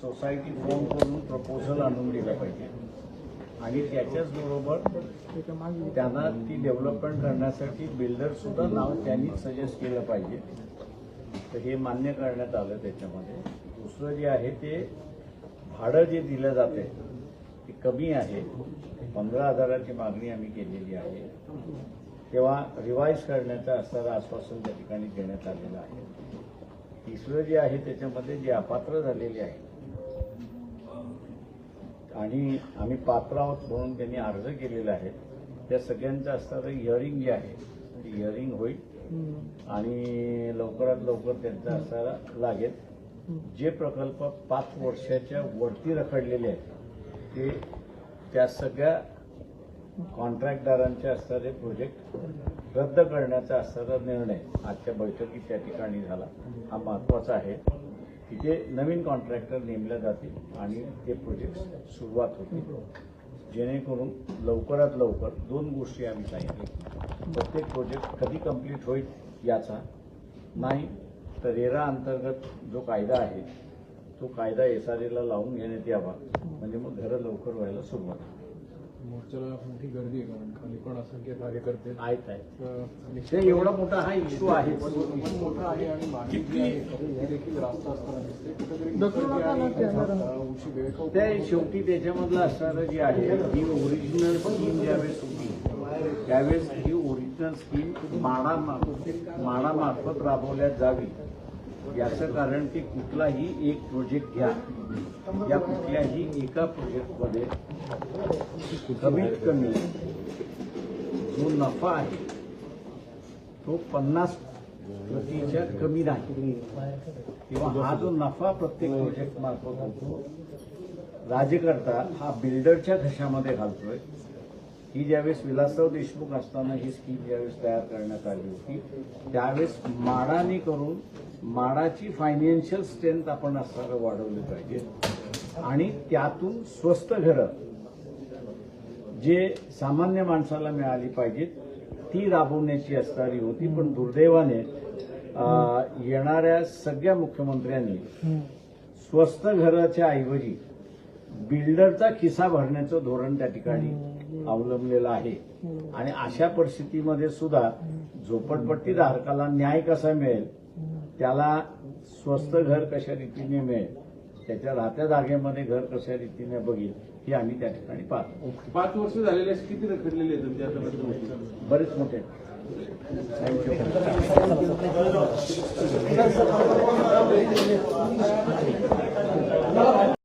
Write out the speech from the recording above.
Society form करून proposal आणून दिलं पाहिजे. आणि त्याच्याच बरोबर त्यांना ती डेव्हलपमेंट करण्यासाठी बिल्डर सुद्धा नाव त्यांनी सजेस्ट केलं पाहिजे. तर हे मान्य करण्यात आलं त्याच्यामध्ये. दुसरं जे आहे ते भाडं जे दिलं जाते ते कमी आहे. पंधरा हजाराची मागणी आम्ही केलेली आहे. तेव्हा रिवाईज करण्याचं असणारं आश्वासन त्या ठिकाणी देण्यात आलेलं आहे. तिसरं जे आहे त्याच्यामध्ये जे अपात्र झालेले आहे. आणि आम्ही पात्र आहोत म्हणून त्यांनी अर्ज केलेला आहे. त्या सगळ्यांचं असणारं हिअरिंग जे आहे ते हिअरिंग होईल. आणि लवकरात लवकर त्यांचा असायला लागेल. जे प्रकल्प पाच वर्षाच्या वरती रखडलेले आहेत ते त्या सगळ्या कॉन्ट्रॅक्टदारांचे असणारे प्रोजेक्ट रद्द करण्याचा असणारा निर्णय आजच्या बैठकीत त्या ठिकाणी झाला. हा महत्त्वाचा आहे तिथे नवीन कॉन्ट्रॅक्टर नेमल्या जातील आणि ते प्रोजेक्ट सुरुवात होतील. जेणेकरून लवकरात लवकर दोन गोष्टी आम्ही सांगितल्या. प्रत्येक प्रोजेक्ट कधी कंप्लीट होईल याचा नाही तर रेरा अंतर्गत जो कायदा आहे तो कायदा एस आर एला लावून घेण्यात यावा. म्हणजे मग घरं लवकर व्हायला सुरुवात होईल. मोर्चाला मोठी गर्दी आहे कारण खाली पण असंख्य कार्यकर्ते आहेत. आहेत एवढा मोठा हा इश्यू आहे. पण मोठा आहे आणि मागणी देखील रास्त असताना दिसते. कुठेतरी त्या शेवटी त्याच्यामधलं असणारं जे आहे ही ओरिजिनल स्कीम ज्यावेळेस होती त्यावेळेस ही ओरिजिनल स्कीम माडा माडामार्फत राबवल्या जावी. याचं कारण की कुठलाही एक प्रोजेक्ट घ्या. या कुठल्याही एका प्रोजेक्टमध्ये कमीत कमी जो नफा आहे तो पन्नास प्रतीच्या कमी नाही. किंवा हा जो नफा प्रत्येक प्रोजेक्ट मार्फत होतो राज्यकर्ता हा बिल्डरच्या घशामध्ये घालतोय. ही ज्यावेळेस विलासराव देशमुख असताना ही स्कीम ज्यावेळेस तयार करण्यात आली होती त्यावेळेस माडाने करून माडाची फायनान्शियल स्ट्रेंथ आपण असणारं वाढवली पाहिजे. आणि त्यातून स्वस्त घरं जे सामान्य माणसाला मिळाली पाहिजेत ती राबवण्याची असणारी होती. पण दुर्दैवाने येणाऱ्या सगळ्या मुख्यमंत्र्यांनी स्वस्त घराच्या ऐवजी बिल्डरचा खिसा भरण्याचं धोरण त्या ठिकाणी अवलंबलेलं आहे. आणि अशा परिस्थितीमध्ये सुद्धा झोपडपट्टी धारकाला न्याय कसा मिळेल? त्याला स्वस्त घर कशा रीतीने मिळेल त्याच्या राहत्या जागेमध्ये घर कशा रीतीने बघील हे आम्ही त्या ठिकाणी पाहतो पाच वर्ष झालेले किती रखडलेले आहेत तुमच्या बरेच मोठे थँक्यू